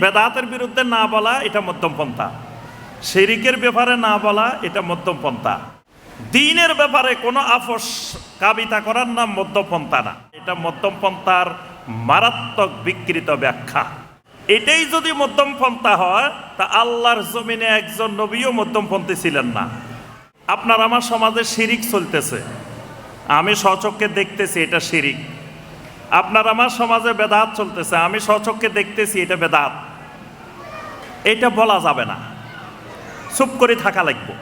বেদাতের বিরুদ্ধে না বলা, এটা মধ্যম পন্থা। শিরিকের ব্যাপারে না বলা, এটা মধ্যম পন্থা। দিনের ব্যাপারে কোনো আপোষ কাবিতা করার নাম মধ্যম পন্থা না। এটা মধ্যম পন্থার মারাত্মক বিকৃত ব্যাখ্যা। এটাই যদি মধ্যম পন্থা হয়, তা আল্লাহর জমিনে একজন নবীও মধ্যমপন্থী ছিলেন না। আপনার আমার সমাজে শিরিক চলতেছে। আমি স্বচক্ষে দেখতেছি এটা শিরিক। আপনার আমার সমাজে বেদাত চলতেছে। আমি স্বচক্ষে দেখতেছি এটা বেদাত। এটা বলা যাবে না। চুপ করে থাকা লাগবে।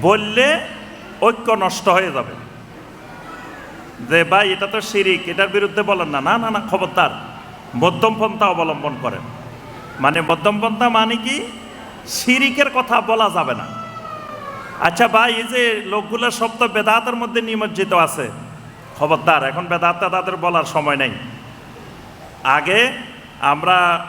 বললে ঐক্য নষ্ট হয়ে যাবে। যে ভাই, এটা তো শিরিক, এটার বিরুদ্ধে বলেন না। না না না, খবরদার। মধ্যম পন্থা অবলম্বন করেন। মানে মধ্যম পন্থা মানে কি? শিরিকের কথা বলা যাবে না। আচ্ছা ভাই, এই যে লোকগুলো সব তো বেদাতের মধ্যে নিমজ্জিত আছে। খবরদার, এখন বেদাত তাদের বলার সময় নেই। আগে আমরা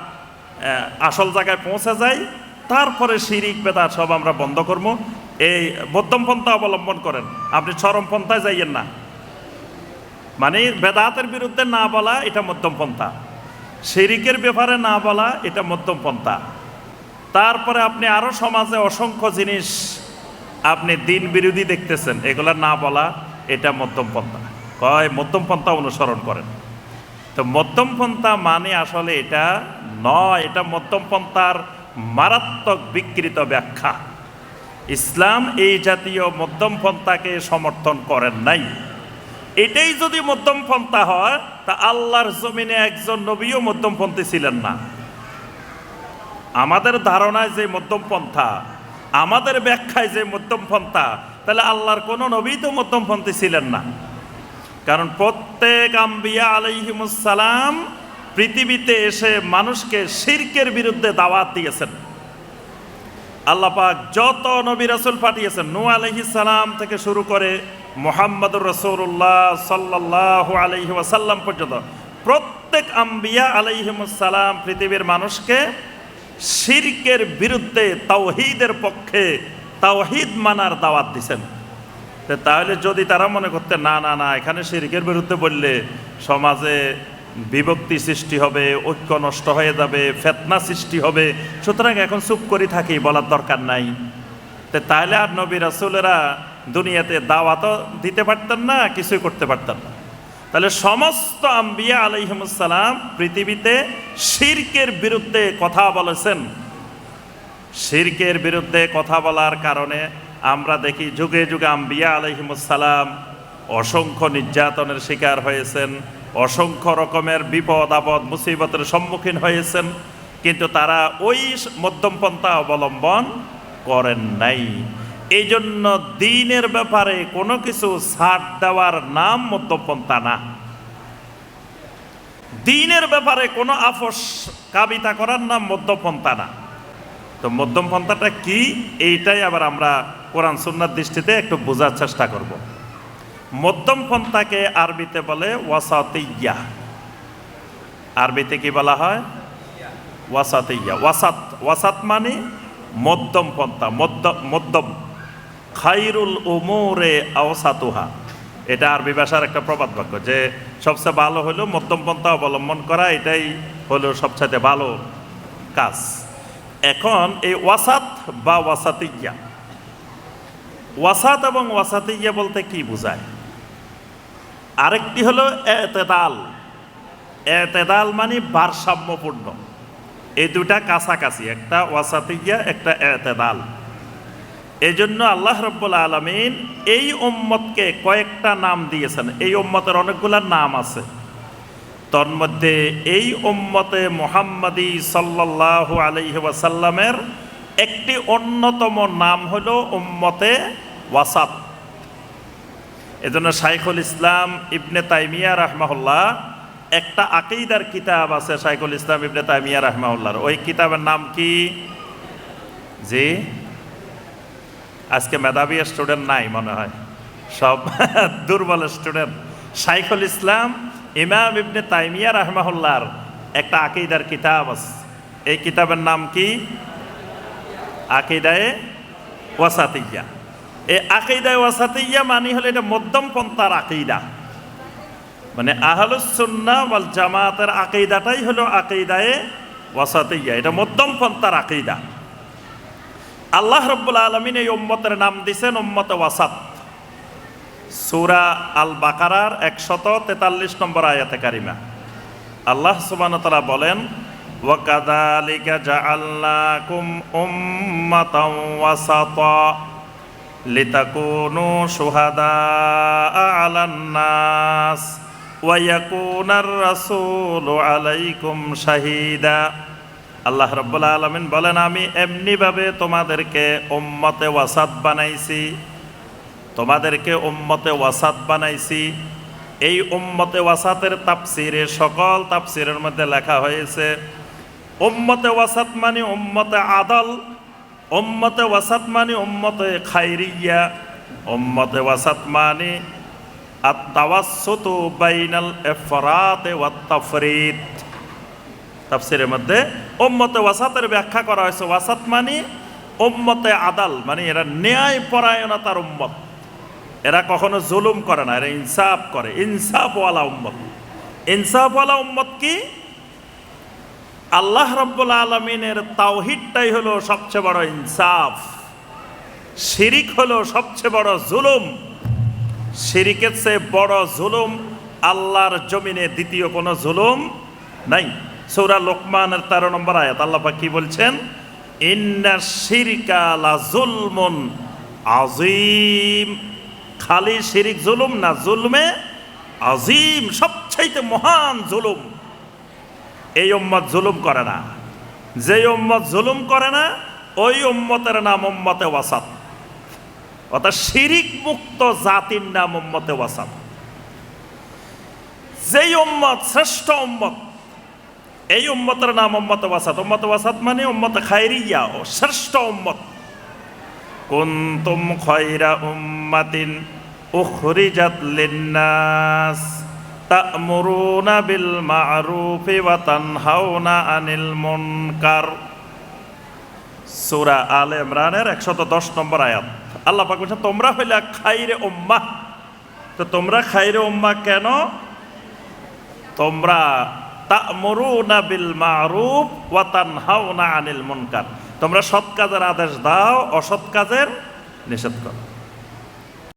আসল জায়গায় পৌঁছে যাই, তারপরে শিরিক, বেদাত সব আমরা বন্ধ করব। এই মধ্যম পন্থা অবলম্বন করেন। আপনি চরম পন্থায় যাইয়েন না। মানে বেদাতের বিরুদ্ধে না বলা এটা মধ্যম পন্থা। শিরিকের ব্যাপারে না বলা এটা মধ্যম পন্থা। তারপরে আপনি আরও সমাজে অসংখ্য জিনিস আপনি দিন বিরোধী দেখতেছেন। এগুলা না বলা এটা মধ্যম পন্থা। কয়, মধ্যম পন্থা অনুসরণ করেন। তো মধ্যম পন্থা মানে আসলে এটা নয়, এটা মধ্যম পন্থার মারাত্মক বিকৃত ব্যাখ্যা। ইসলাম এই জাতীয় মধ্যম পন্থাকে সমর্থন করেন নাই। এটাই যদি মধ্যম পন্থা হয়, তা আল্লাহর জমিনে একজন নবীও মধ্যমপন্থী ছিলেন না। আমাদের ধারণায় যে মধ্যম পন্থা, আমাদের ব্যাখ্যায় যে মধ্যম পন্থা, তাহলে আল্লাহর কোনো নবী তো মধ্যমপন্থী ছিলেন না। কারণ প্রত্যেক আম্বিয়া আলাইহিমুসালাম পৃথিবীতে এসে মানুষকে শিরকের বিরুদ্ধে দাওয়াত দিয়েছেন। আল্লাহ পাক যত নবী রাসূল পাঠিয়েছেন নু আলাইহিস সালাম থেকে শুরু করে মোহাম্মদুর রসুল্লাহ আলাইহি ওয়াসাল্লাম পর্যন্ত প্রত্যেক আম্বিয়া আলাইহিমুসালাম পৃথিবীর মানুষকে শিরকের বিরুদ্ধে তাওহিদের পক্ষে তাওহিদ মানার দাওয়াত দিছেন তাহলে যদি তারা মনে করতে, না না না, এখানে শিরকের বিরুদ্ধে বললে সমাজে বিভক্তি সৃষ্টি হবে, ঐক্য নষ্ট হয়ে যাবে, ফেতনা সৃষ্টি হবে। সুতরাং এখন চুপ করে থাকি বলার দরকার নাই। তো তাহলে আর নবী রাসুলেরা দুনিয়াতে দাওয়াতও দিতে পারতেন না, কিছুই করতে পারতেন না। তাহলে সমস্ত আম্বিয়া আলাইহিমুসালাম পৃথিবীতে শিরকের বিরুদ্ধে কথা বলেছেন। শিরকের বিরুদ্ধে কথা বলার কারণে আমরা দেখি যুগে যুগে আম্বিয়া আলহিমুসালাম অসংখ্য নির্যাতনের শিকার হয়েছেন, অসংখ্য রকমের বিপদ, আপদ, মুসিবতের সম্মুখীন হয়েছেন, কিন্তু তারা ওই মধ্যমপন্থা অবলম্বন করেন নাই। এই জন্য দিনের ব্যাপারে কোনো কিছু ছাড় দেওয়ার নাম মধ্যমপন্থা না। দিনের ব্যাপারে কোনো আপোষ কাবিতা করার নাম মধ্যপন্থা না। তো মধ্যম পন্থাটা কি? এইটাই আবার আমরা কোরআন সুন্নার দৃষ্টিতে একটু বোঝার চেষ্টা করব। মধ্যম পন্থাকে আরবিতে বলে ওয়াসাতিয়া আরবিতে কি বলা হয়? ওয়াসাতিয়া ওয়াসাত ওয়াসাত মানে মধ্যম পন্থা, মধ্য, মধ্যম। খাইরুল উমুরে আওসাতুহা। এটা আরবি ভাষার একটা প্রবাদ বাক্য যে সবচেয়ে ভালো হলো মধ্যম পন্থা অবলম্বন করা, এটাই হলো সবচেয়ে ভালো কাজ। এখন এই ওয়াসাত বা ওয়াসাতিয়া ওয়াসাত এবং ওয়াসাতিয়া বলতে কি বোঝায়? আরেকটি হলো এতেদাল। এতেদাল মানে ভারসাম্যপূর্ণ। এই দুটা কাছাকাছি, একটা ওয়াসাতিয়া একটা এতেদাল। এই জন্য আল্লাহ রব্বুল আলমিন এই উম্মতকে কয়েকটা নাম দিয়েছেন। এই উম্মতের অনেকগুলা নাম আছে। তন্মধ্যে এই উম্মতে মোহাম্মদী সাল্লাল্লাহু আলাইহি ওয়াসাল্লামের একটি অন্যতম নাম হলো উম্মতে ওয়াসাত। এজন্য শাইখুল ইসলাম ইবনে তাইমিয়া রাহমাহুল্লাহ একটা আকিদার কিতাব আছে শাইখুল ইসলাম ইবনে তাইমিয়া রাহমাহুল্লাহর। ওই কিতাবের নাম কি? জি? আজকে মেধাবী স্টুডেন্ট নাই মনে হয়। সব দুর্বল স্টুডেন্ট। শাইখুল ইসলাম ইমাম ইবনে তাইমিয়া রহমাহুল্লার একটা আকিদার কিতাব আছে। এই কিতাবের নাম কি? আকিদায়ে ওয়াসাতিয়া এই আকিদায় ওয়াসাতিয়া মানে হলো এটা মধ্যম পন্থার আকিদা। মানে আহলুসুন্না ওয়াল জামাতের আকিদাটাই হলো আকিদায়ে ওয়াসাতিয়া এটা মধ্যম পন্থার আকিদা। আল্লাহ রব্বুল আলমিন এই উম্মতের নাম দিছেন উম্মতে ওয়াসাত। সুরা আল বাকারার একশত তেতাল্লিশ নম্বর আয়াতে কারিমা। আল্লাহ সুবানতলা বলেন জাআল্লাকুম উম্মাতাও ওয়াসাতা লিতাকুনু শুহাদা আলান নাস ওয়া ইয়াকুনার রাসূলু আলাইকুম শাহিদা। আল্লাহ রাব্বুল আলামিন বলেন, আমি এমনিভাবে তোমাদেরকে উম্মতে ওয়াসাত বানাইছি। তোমাদেরকে উম্মতে ওয়াসাত বানাইছি। এই উম্মতে ওয়াসাতের তাফসিরে সকল তাফসিরের মধ্যে লেখা হয়েছে, উম্মতে ওয়াসাত মানে উম্মতে আদল, উম্মতে ওয়াসাত মানে উম্মতে খাইরিয়া, উম্মতে ওয়াসাত মানে আত্মাওয়াসুতু বাইনাল ইফরাতে ওয়াত তাফরিদ। তাফসিরের মধ্যে উম্মতে ওয়াসাতের ব্যাখ্যা করা হয়েছে। ওয়াসাত মানে উম্মতে আদাল মানে এরা ন্যায় পরায়ণতার উম্মত। এরা কখনো জুলুম করে না, এরা ইনসাফ করে। ইনসাফওয়ালা উম্মত। ইনসাফওয়ালা উম্মত কি? আল্লাহ রব্বুল আলমিনের তাওহিদটাই হলো সবচেয়ে বড় ইনসাফ। শিরিক হলো সবচেয়ে বড় জুলুম। শিরিকের চেয়ে বড় জুলুম আল্লাহর জমিনে দ্বিতীয় কোনো জুলুম নাই। সৌরা লোকমানের তেরো নম্বর আয়াত, আল্লাহ পাক কি বলছেন? ইন্না শিরিকা লা জুলমুন আজিম খালি শিরিক জুলুম না জুলমে আজিম, সবচাইতে মহান জুলুম। এই উম্মত জুলুম করে না। যে উম্মত জুলুম করে না, ওই উম্মতের নাম উম্মতে ওয়াসাত। অর্থাৎ শিরিক মুক্ত জাতির নাম উম্মতে ওয়াসাত। যেই উম্মত শ্রেষ্ঠ উম্মত, এই উম্মতের নাম উম্মতে ওয়াসাত। উম্মতে ওয়াসাত মানে উম্মতে খাইরিয়া ও শ্রেষ্ঠ উম্মত। কুনতুম খয়রা উম্মাতিন তা'মুরুনা বিল মা'রুফি ওয়া তানহাউনা আনিল মুনকার। সূরা আলে ইমরানের 110 নম্বর আয়াত। আল্লাহ পাক বলেছেন, তোমরা হইলা খাইরে উম্মাহ। তো তোমরা খাইরে উম্মাহ কেন? তোমরা তা'মুরুনা বিল মা'রুফ ওয়া তানহাউনা আনিল মুনকার। তোমরা সৎ কাজের আদেশ দাও, অসৎ কাজের নিষেধ করো।